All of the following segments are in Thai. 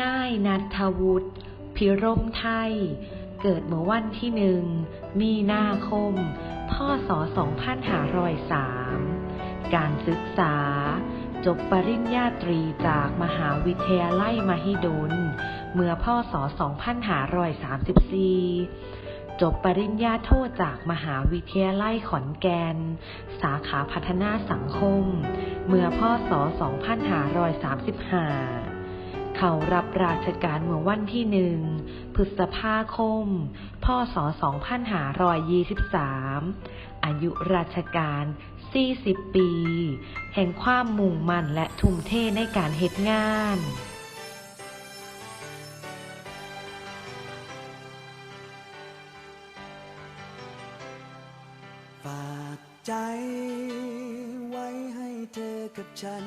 นายนัทธวุฒิพิรมไทย เกิดเมื่อวันที่หนึ่ง มีนาคม พศ 2503 การศึกษา จบปริญญาตรีจากมหาวิทยาลัยมหิดล เมื่อพศ 2534จบปริญญาโทจากมหาวิทยาลัยขอนแก่นสาขาพัฒนาสังคม เมื่อพศ 2535 เขารับราชการเมื่อวันที่หนึ่งพฤษภาคม พศ 2523 อายุราชการ 40 ปี แห่งความมุ่งมั่นและทุ่มเทในการเหตุงานฝากใจไว้ให้เธอกับฉัน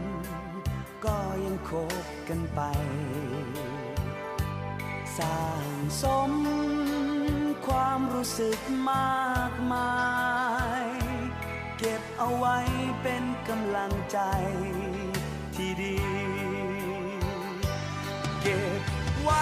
ก็ยังคบกันไป สร้างสมความรู้สึกมากมาย เก็บเอาไว้เป็นกำลังใจที่ดี เก็บไว้